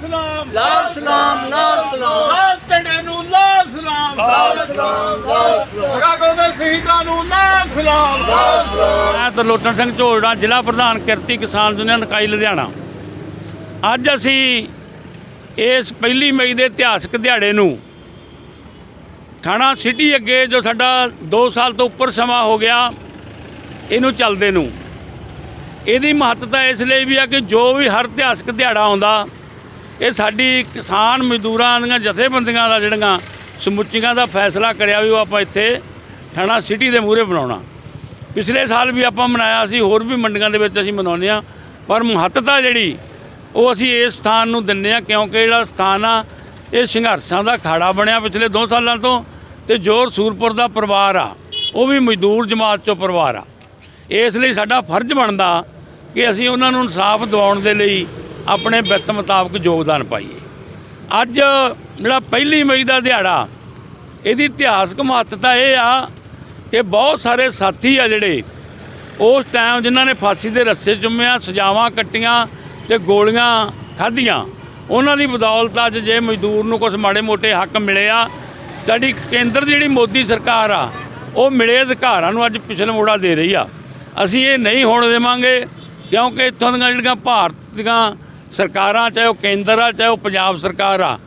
ਸਲਾਮ। ਲਾਲ ਸਲਾਮ ਮੈਂ ਤਰਲੋਟਨ ਸਿੰਘ ਝੋਲੜਾ ਜ਼ਿਲ੍ਹਾ ਪ੍ਰਧਾਨ ਕਿਰਤੀ ਕਿਸਾਨ ਯੂਨੀਅਨ ਇਕਾਈ ਲੁਧਿਆਣਾ। ਅੱਜ ਅਸੀਂ ਇਸ ਪਹਿਲੀ ਮਈ ਦੇ ਇਤਿਹਾਸਕ ਦਿਹਾੜੇ ਨੂੰ ਥਾਣਾ ਸਿਟੀ ਅੱਗੇ ਜੋ ਸਾਡਾ 2 ਸਾਲ ਤੋਂ ਉੱਪਰ ਸਮਾਂ ਹੋ ਗਿਆ ਇਹਨੂੰ ਚੱਲਦੇ ਨੂੰ। ਇਹਦੀ ਮਹੱਤਤਾ ਇਸ ਲਈ ਵੀ ਆ ਕਿ ਜੋ ਵੀ ਹਰ ਇਤਿਹਾਸਕ ਦਿਹਾੜਾ ਆਉਂਦਾ ਇਹ ਸਾਡੀ ਕਿਸਾਨ ਮਜ਼ਦੂਰਾਂ ਦੀਆਂ ਜਥੇਬੰਦੀਆਂ ਦਾ ਜਿਹੜੀਆਂ ਸਮੁੱਚੀਆਂ ਦਾ ਫੈਸਲਾ ਕਰਿਆ ਵੀ ਉਹ ਆਪਾਂ ਇੱਥੇ ਥਾਣਾ ਸਿਟੀ ਦੇ ਮੂਹਰੇ ਬਣਾਉਣਾ। ਪਿਛਲੇ ਸਾਲ ਵੀ ਆਪਾਂ ਮਨਾਇਆ ਸੀ, ਹੋਰ ਵੀ ਮੰਡੀਆਂ ਦੇ ਵਿੱਚ ਅਸੀਂ ਮਨਾਉਂਦੇ ਆ ਪਰ ਮਹੱਤਤਾ ਜਿਹੜੀ ਉਹ ਅਸੀਂ ਇਸ ਸਥਾਨ ਨੂੰ ਦਿੰਨੇ ਆ ਕਿਉਂਕਿ ਜਿਹੜਾ ਸਥਾਨ ਆ, ਇਹ ਸੰਘਰਸ਼ਾਂ ਦਾ ਖਾੜਾ ਬਣਿਆ ਪਿਛਲੇ 2 ਸਾਲਾਂ ਤੋਂ ਤੇ ਜੋਰ ਸੂਰਪੁਰ ਦਾ ਪਰਿਵਾਰ ਆ, ਉਹ ਵੀ ਮਜ਼ਦੂਰ ਜਮਾਤ ਚੋਂ ਪਰਿਵਾਰ ਆ। ਇਸ ਲਈ ਸਾਡਾ ਫਰਜ਼ ਬਣਦਾ ਕਿ ਅਸੀਂ ਉਹਨਾਂ ਨੂੰ ਇਨਸਾਫ ਦਿਵਾਉਣ ਦੇ ਲਈ ਆਪਣੇ ਵਿੱਤ ਮੁਤਾਬਕ ਯੋਗਦਾਨ ਪਾਈਏ। ਅੱਜ ਜਿਹੜਾ ਪਹਿਲੀ ਮਈ ਦਾ ਦਿਹਾੜਾ, ਇਹਦੀ ਇਤਿਹਾਸਕ ਮਹੱਤਤਾ ਇਹ ਆ ਕਿ ਬਹੁਤ ਸਾਰੇ ਸਾਥੀ ਆ ਜਿਹੜੇ, ਉਸ ਟਾਈਮ ਜਿਨ੍ਹਾਂ ਨੇ ਫਾਂਸੀ ਦੇ ਰੱਸੇ ਚੁੰਮਿਆ, ਸਜ਼ਾਵਾਂ ਕੱਟੀਆਂ ਤੇ ਗੋਲੀਆਂ ਖਾਧੀਆਂ, ਉਹਨਾਂ ਦੀ ਬਦੌਲਤ ਅੱਜ ਜੇ ਮਜ਼ਦੂਰ ਨੂੰ ਕੁਝ ਮਾੜੇ ਮੋਟੇ ਹੱਕ ਮਿਲੇ ਆ, ਸਾਡੀ ਕੇਂਦਰ ਦੀ ਜਿਹੜੀ ਮੋਦੀ ਸਰਕਾਰ ਆ, ਉਹ ਮਿਲੇ ਅਧਿਕਾਰਾਂ ਨੂੰ ਅੱਜ ਪਿਛਲੇ ਮੋੜਾ ਦੇ ਰਹੀ ਆ। ਅਸੀਂ ਇਹ ਨਹੀਂ ਹੋਣ ਦੇਵਾਂਗੇ, ਕਿਉਂਕਿ ਇੱਥੋਂ ਦੀਆਂ ਜਿਹੜੀਆਂ ਭਾਰਤ ਦੀਆਂ ਸਰਕਾਰਾਂ, ਚਾਹੇ ਉਹ ਕੇਂਦਰ ਆ, ਚਾਹੇ ਉਹ ਪੰਜਾਬ ਸਰਕਾਰ ਆ,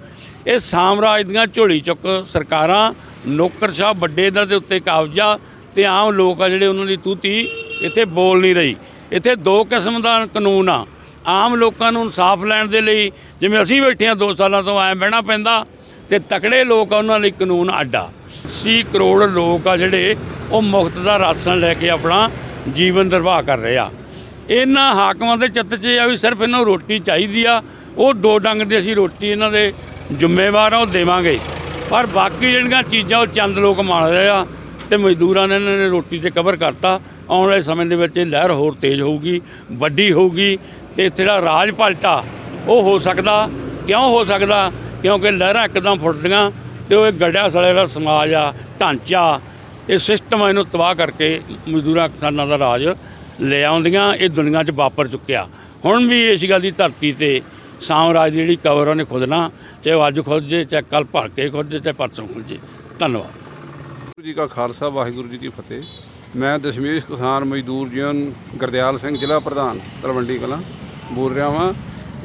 ਇਹ ਸਾਮਰਾਜ ਦੀਆਂ ਝੋਲੀ ਚੁੱਕ ਸਰਕਾਰਾਂ ਨੌਕਰਸ਼ਾਹ ਵੱਡੇ ਦਾ ਦੇ ਉੱਤੇ ਕਾਬਜ਼ਾ, ਤੇ ਆਮ ਲੋਕ ਆ ਜਿਹੜੇ ਉਹਨਾਂ ਦੀ ਤੂਤੀ ਇੱਥੇ ਬੋਲ ਨਹੀਂ ਰਹੀ। ਇੱਥੇ ਦੋ ਕਿਸਮ ਦਾ ਕਾਨੂੰਨ ਆ। ਆਮ ਲੋਕਾਂ ਨੂੰ ਇਨਸਾਫ ਲੈਣ ਦੇ ਲਈ, ਜਿਵੇਂ ਅਸੀਂ ਬੈਠੇ ਆ 2 ਸਾਲਾਂ ਤੋਂ, ਐਂ ਬਹਿਣਾ ਪੈਂਦਾ, ਤੇ ਤਕੜੇ ਲੋਕ ਆ ਉਹਨਾਂ ਲਈ ਕਾਨੂੰਨ ਆਡਾ 80 ਕਰੋੜ ਲੋਕ ਆ ਜਿਹੜੇ ਉਹ ਮੁਫਤ ਦਾ ਰਾਸ਼ਨ ਲੈ ਕੇ ਆਪਣਾ ਜੀਵਨ ਨਿਰਵਾਹ ਕਰ ਰਹੇ ਆ। ਇਹਨਾਂ ਹਾਕਮਾਂ ਦੇ ਚਿੱਤ 'ਚ ਇਹ ਆ ਵੀ ਸਿਰਫ ਇਹਨਾਂ ਨੂੰ ਰੋਟੀ ਚਾਹੀਦੀ ਆ, ਉਹ ਦੋ ਡੰਗ ਦੀ ਅਸੀਂ ਰੋਟੀ ਇਹਨਾਂ ਦੇ ਜ਼ਿੰਮੇਵਾਰ ਆ, ਉਹ ਦੇਵਾਂਗੇ। ਪਰ ਬਾਕੀ ਜਿਹੜੀਆਂ ਚੀਜ਼ਾਂ, ਉਹ ਚੰਦ ਲੋਕ ਮਾਣ ਰਹੇ ਆ ਤੇ ਮਜ਼ਦੂਰਾਂ ਨੇ ਇਹਨਾਂ ਨੇ ਰੋਟੀ ਤੇ ਕਵਰ ਕਰਤਾ। ਆਉਣ ਵਾਲੇ ਸਮੇਂ ਦੇ ਵਿੱਚ ਇਹ ਲਹਿਰ ਹੋਰ ਤੇਜ਼ ਹੋਊਗੀ, ਵੱਡੀ ਹੋਊਗੀ ਤੇ ਜਿਹੜਾ ਰਾਜ ਪਲਟਾ, ਉਹ ਹੋ ਸਕਦਾ। ਕਿਉਂ ਹੋ ਸਕਦਾ? ਕਿਉਂਕਿ ਲਹਿਰਾਂ ਇੱਕਦਮ ਫੁੱਟਦੀਆਂ ਤੇ ਉਹ ਇਹ ਗੱਡਿਆ ਸੜੇ ਦਾ ਸਮਾਜ ਆ, ਢਾਂਚਾ, ਇਹ ਸਿਸਟਮ ਆ, ਇਹਨੂੰ ਤਬਾਹ ਕਰਕੇ ਮਜ਼ਦੂਰਾਂ ਕਿਸਾਨਾਂ ਦਾ ਰਾਜ ਲੈ ਆਉਂਦੀਆਂ, ਇਹ ਦੁਨੀਆ 'ਚ ਵਾਪਰ ਚੁੱਕਿਆ। ਹੁਣ ਵੀ ਇਸ ਗੱਲ ਦੀ ਧਰਤੀ ਤੇ ਸਾਮਰਾਜ ਦੀ ਜਿਹੜੀ ਕਬਰ ਉਹਨੇ ਖੁੱਦਣਾ ਚਾਹੇ ਉਹ ਅੱਜ ਖੁੱਦ ਜੇ, ਚਾਹੇ ਕੱਲ ਭਰ ਕੇ ਖੁੱਦ ਜੇ, ਚਾਹੇ ਪਰਸੋਂ ਖੁੱਦ ਜੇ। ਧੰਨਵਾਦ। ਵਾਹਿਗੁਰੂ ਜੀ ਕਾ ਖਾਲਸਾ, ਵਾਹਿਗੁਰੂ ਜੀ ਕੀ ਫਤਿਹ। ਮੈਂ ਦਸ਼ਮੇਸ਼ ਕਿਸਾਨ ਮਜ਼ਦੂਰ ਜਨ ਗੁਰਦਿਆਲ ਸਿੰਘ ਜ਼ਿਲ੍ਹਾ ਪ੍ਰਧਾਨ, ਤਲਵੰਡੀ ਕਲਾਂ, ਬੋਲ ਰਿਹਾ ਵਾਂ।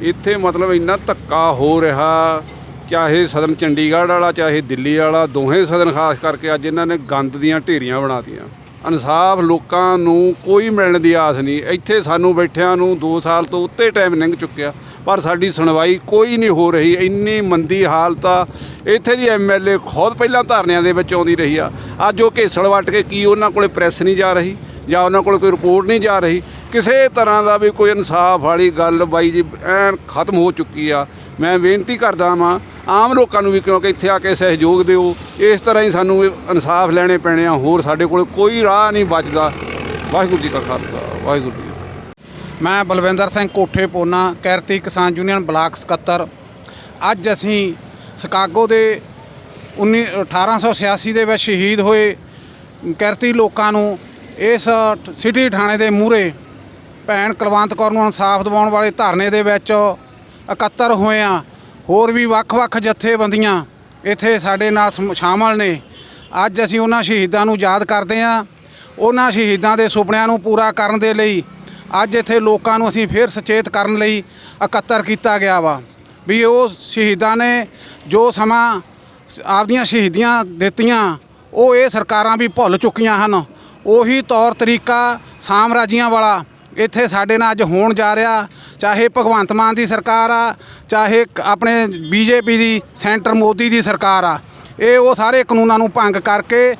ਇੱਥੇ ਮਤਲਬ ਇੰਨਾ ਧੱਕਾ ਹੋ ਰਿਹਾ, ਚਾਹੇ ਸਦਨ ਚੰਡੀਗੜ੍ਹ ਵਾਲਾ, ਚਾਹੇ ਦਿੱਲੀ ਵਾਲਾ, ਦੋਹੇ ਸਦਨ ਖਾਸ ਕਰਕੇ ਅੱਜ ਇਹਨਾਂ ਨੇ ਗੰਦ ਦੀਆਂ ਢੇਰੀਆਂ ਬਣਾਤੀਆਂ ਇਨਸਾਫ ਲੋਕਾਂ ਨੂੰ ਕੋਈ ਮਿਲਣ ਦੀ ਆਸ ਨਹੀਂ। ਇੱਥੇ ਸਾਨੂੰ ਬੈਠਿਆਂ ਨੂੰ 2 ਸਾਲ ਤੋਂ ਉੱਤੇ ਟਾਈਮ ਲੰਘ ਚੁੱਕਿਆ, ਪਰ ਸਾਡੀ ਸੁਣਵਾਈ ਕੋਈ ਨਹੀਂ ਹੋ ਰਹੀ। ਇੰਨੀ ਮੰਦੀ ਹਾਲਤ ਆ। ਇੱਥੇ ਦੀ ਐਮਐਲਏ ਖੁਦ ਪਹਿਲਾਂ ਧਾਰਨਿਆਂ ਦੇ ਵਿੱਚ ਆਉਂਦੀ ਰਹੀ ਆ। ਅੱਜ ਉਹ ਘੇਸਲ ਵੱਟ ਕੇ ਕੀ ਉਹਨਾਂ ਕੋਲੇ ਪ੍ਰੈਸ ਨਹੀਂ ਜਾ ਰਹੀ, ਜਾਂ ਉਹਨਾਂ ਕੋਲ ਕੋਈ ਰਿਪੋਰਟ ਨਹੀਂ ਜਾ ਰਹੀ। ਕਿਸੇ ਤਰ੍ਹਾਂ ਦਾ ਵੀ ਕੋਈ ਇਨਸਾਫ ਵਾਲੀ ਗੱਲ ਬਾਈ ਜੀ ਐਨ ਖਤਮ ਹੋ ਚੁੱਕੀ ਆ। ਮੈਂ ਬੇਨਤੀ ਕਰਦਾ ਵਾਂ ਆਮ ਲੋਕਾਂ ਨੂੰ ਵੀ ਕਿਉਂਕਿ ਇੱਥੇ ਆ ਕੇ ਸਹਿਯੋਗ ਦਿਓ। ਇਸ ਤਰ੍ਹਾਂ ਹੀ ਸਾਨੂੰ ਇਨਸਾਫ ਲੈਣੇ ਪੈਣੇ ਆ। ਹੋਰ ਸਾਡੇ ਕੋਲ ਕੋਈ ਰਾਹ ਨਹੀਂ ਬਚਦਾ। ਵਾਹਿਗੁਰੂ ਜੀ ਕਾ ਖਾਲਸਾ, ਵਾਹਿਗੁਰੂ ਜੀ ਮੈਂ ਬਲਵਿੰਦਰ ਸਿੰਘ ਕੋਠੇ ਪੋਨਾ, ਕੈਰਤੀ ਕਿਸਾਨ ਯੂਨੀਅਨ ਬਲਾਕ ਸਕੱਤਰ। ਅੱਜ ਅਸੀਂ ਸ਼ਿਕਾਗੋ ਦੇ 19 1886 ਦੇ ਵਿੱਚ ਸ਼ਹੀਦ ਹੋਏ ਕਿਰਤੀ ਲੋਕਾਂ ਨੂੰ ਇਸ ਸਿਟੀ ਥਾਣੇ ਦੇ ਮੂਹਰੇ ਭੈਣ ਕੁਲਵੰਤ ਕੌਰ ਨੂੰ ਇਨਸਾਫ ਦਿਵਾਉਣ ਵਾਲੇ ਧਰਨੇ ਦੇ ਵਿੱਚ ਇਕੱਤਰ ਹੋਏ ਆ। ਹੋਰ ਵੀ ਵੱਖ-ਵੱਖ ਜਥੇਬੰਦੀਆਂ ਇੱਥੇ ਸਾਡੇ ਨਾਲ ਸਮ- ਸ਼ਾਮਲ ਨੇ। ਅੱਜ ਅਸੀਂ ਉਹਨਾਂ ਸ਼ਹੀਦਾਂ ਨੂੰ ਯਾਦ ਕਰਦੇ ਹਾਂ। ਉਹਨਾਂ ਸ਼ਹੀਦਾਂ ਦੇ ਸੁਪਨਿਆਂ ਨੂੰ ਪੂਰਾ ਕਰਨ ਦੇ ਲਈ ਅੱਜ ਇੱਥੇ ਲੋਕਾਂ ਨੂੰ ਅਸੀਂ ਫੇਰ ਸੁਚੇਤ ਕਰਨ ਲਈ ਇਕੱਤਰ ਕੀਤਾ ਗਿਆ ਵਾ। ਵੀ ਉਹ ਸ਼ਹੀਦਾਂ ਨੇ ਜੋ ਸਮਾਂ ਆਪਦੀਆਂ ਸ਼ਹੀਦੀਆਂ ਦਿੱਤੀਆਂ, ਉਹ ਇਹ ਸਰਕਾਰਾਂ ਵੀ ਭੁੱਲ ਚੁੱਕੀਆਂ ਹਨ। ਉਹੀ ਤੌਰ ਤਰੀਕਾ ਸਾਮਰਾਜੀਆਂ ਵਾਲਾ ਇੱਥੇ ਸਾਡੇ ਨਾਲ ਅੱਜ ਹੋਣ ਜਾ ਰਿਹਾ, ਚਾਹੇ ਭਗਵੰਤ ਮਾਨ ਦੀ ਸਰਕਾਰ ਆ, ਚਾਹੇ ਕ- ਆਪਣੇ ਬੀਜੇਪੀ ਦੀ, ਸੈਂਟਰ ਮੋਦੀ ਦੀ ਸਰਕਾਰ ਆ। ਇਹ ਉਹ ਸਾਰੇ ਕਾਨੂੰਨਾਂ ਨੂੰ ਭੰਗ ਕਰਕੇ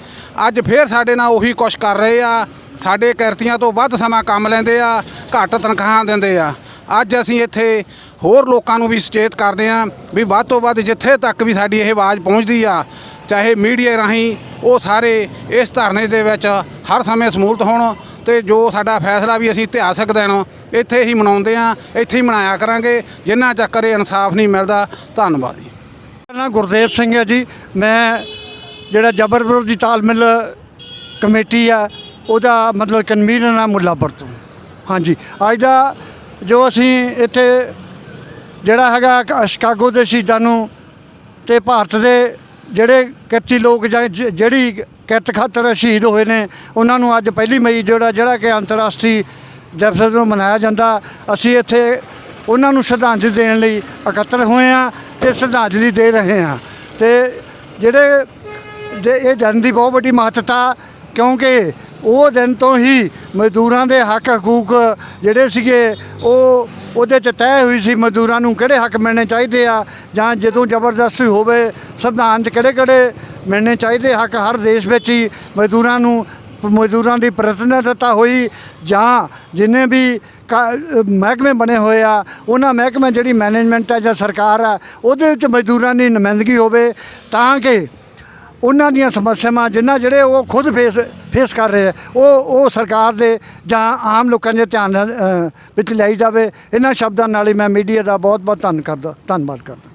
ਅੱਜ ਫੇਰ ਸਾਡੇ ਨਾਲ ਉਹੀ ਕੁਛ ਕਰ ਰਹੇ ਆ। ਸਾਡੇ ਕਿਰਤੀਆਂ ਤੋਂ ਵੱਧ ਸਮਾਂ ਕੰਮ ਲੈਂਦੇ ਆ, ਘੱਟ ਤਨਖਾਹਾਂ ਦਿੰਦੇ ਆ। ਅੱਜ ਅਸੀਂ ਇੱਥੇ ਹੋਰ ਲੋਕਾਂ ਨੂੰ ਵੀ ਸੁਚੇਤ ਕਰਦੇ ਆ ਵੀ ਵੱਧ ਤੋਂ ਵੱਧ ਜਿੱਥੇ ਤੱਕ ਵੀ ਸਾਡੀ ਇਹ ਆਵਾਜ਼ ਪਹੁੰਚਦੀ ਆ, ਚਾਹੇ ਮੀਡੀਆ ਰਾਹੀਂ ਉਹ ਸਾਰੇ ਇਸ ਧਰਨੇ ਦੇ ਵਿੱਚ ਹਰ ਸਮੇਂ ਸਮੂਲਤ ਹੋਣ ਤੇ ਜੋ ਸਾਡਾ ਫੈਸਲਾ ਵੀ ਅਸੀਂ ਇਤਿਹਾਸਕ ਦਿਨ ਇੱਥੇ ਹੀ ਮਨਾਉਂਦੇ ਆ ਇੱਥੇ ਹੀ ਮਨਾਇਆ ਕਰਾਂਗੇ, ਜਿੰਨਾ ਚੱਕਰ ਇਹ ਇਨਸਾਫ ਨਹੀਂ ਮਿਲਦਾ, ਧੰਨਵਾਦ ਜੀ। ਮੇਰਾ ਨਾਮ ਗੁਰਦੇਵ ਸਿੰਘ ਹੈ ਜੀ। ਮੈਂ ਜਿਹੜਾ ਜਬਰ ਵਿਰੋਧੀ ਤਾਲਮੇਲ ਕਮੇਟੀ ਆ, ਉਹਦਾ ਮਤਲਬ ਕਨਵੀਨਰ ਆ ਮੁੱਲਾਪੁਰ ਤੋਂ। ਹਾਂਜੀ। ਅੱਜ ਦਾ ਜੋ ਅਸੀਂ ਇੱਥੇ ਜਿਹੜਾ ਹੈਗਾ ਕ- ਸ਼ਿਕਾਗੋ ਦੇ ਸ਼ਹੀਦਾਂ ਨੂੰ ਤੇ ਭਾਰਤ ਦੇ ਜਿਹੜੇ ਕਿਰਤੀ ਲੋਕ ਜਾਂ ਜ- ਜਿਹੜੀ ਕਿਰਤ ਖਾਤਰ ਸ਼ਹੀਦ ਹੋਏ ਨੇ। ਉਹਨਾਂ ਨੂੰ ਅੱਜ ਪਹਿਲੀ ਮਈ ਜਿਹੜਾ ਜਿਹੜਾ ਕਿ ਅੰਤਰਰਾਸ਼ਟਰੀ ਦਿਵਸ ਨੂੰ ਮਨਾਇਆ ਜਾਂਦਾ। ਅਸੀਂ ਇੱਥੇ ਉਹਨਾਂ ਨੂੰ ਸ਼ਰਧਾਂਜਲੀ ਦੇਣ ਲਈ ਇਕੱਤਰ ਹੋਏ ਆ ਤੇ ਸ਼ਰਧਾਂਜਲੀ ਦੇ ਰਹੇ ਹਾਂ। ਤੇ ਜਿਹੜੇ ਇਹ ਦਿਨ ਦੀ ਬਹੁਤ ਵੱਡੀ ਮਹੱਤਤਾ, ਕਿਉਂਕਿ ਉਹ ਦਿਨ ਤੋਂ ਹੀ ਮਜ਼ਦੂਰਾਂ ਦੇ ਹੱਕ ਹਕੂਕ ਜਿਹੜੇ ਸੀਗੇ, ਉਹ ਉਹਦੇ 'ਚ ਤੈਅ ਹੋਈ ਸੀ ਮਜ਼ਦੂਰਾਂ ਨੂੰ ਕਿਹੜੇ ਹੱਕ ਮਿਲਣੇ ਚਾਹੀਦੇ ਆ, ਜਾਂ ਜਦੋਂ ਜ਼ਬਰਦਸਤੀ ਹੋਵੇ, ਸੰਵਿਧਾਨ 'ਚ ਕਿਹੜੇ ਕਿਹੜੇ ਮਿਲਣੇ ਚਾਹੀਦੇ ਹੱਕ ਹਰ ਦੇਸ਼ ਵਿੱਚ ਹੀ ਮਜ਼ਦੂਰਾਂ ਨੂੰ, ਮਜ਼ਦੂਰਾਂ ਦੀ ਪ੍ਰਤੀਨਿਧਤਾ ਹੋਈ, ਜਾਂ ਜਿੰਨੇ ਵੀ ਕਾ- ਮਹਿਕਮੇ ਬਣੇ ਹੋਏ ਆ, ਉਹਨਾਂ ਮਹਿਕਮੇ ਜਿਹੜੀ ਮੈਨੇਜਮੈਂਟ ਹੈ ਜਾਂ ਸਰਕਾਰ ਆ, ਉਹਦੇ ਵਿੱਚ ਮਜ਼ਦੂਰਾਂ ਦੀ ਨੁਮਾਇੰਦਗੀ ਹੋਵੇ, ਤਾਂ ਕਿ ਉਹਨਾਂ ਦੀਆਂ ਸਮੱਸਿਆਵਾਂ ਜਿੰਨਾ ਜਿਹੜੇ ਉਹ ਖੁਦ ਫੇਸ ਫੇਸ ਕਰ ਰਹੇ ਆ, ਉਹ ਉਹ ਸਰਕਾਰ ਦੇ ਜਾਂ ਆਮ ਲੋਕਾਂ ਦੇ ਧਿਆਨ ਵਿੱਚ ਲਿਆਈ ਜਾਵੇ। ਇਹਨਾਂ ਸ਼ਬਦਾਂ ਨਾਲ ਹੀ ਮੈਂ ਮੀਡੀਆ ਦਾ ਬਹੁਤ ਬਹੁਤ ਧੰਨ ਕਰਦਾ, ਧੰਨਵਾਦ ਕਰਦਾ।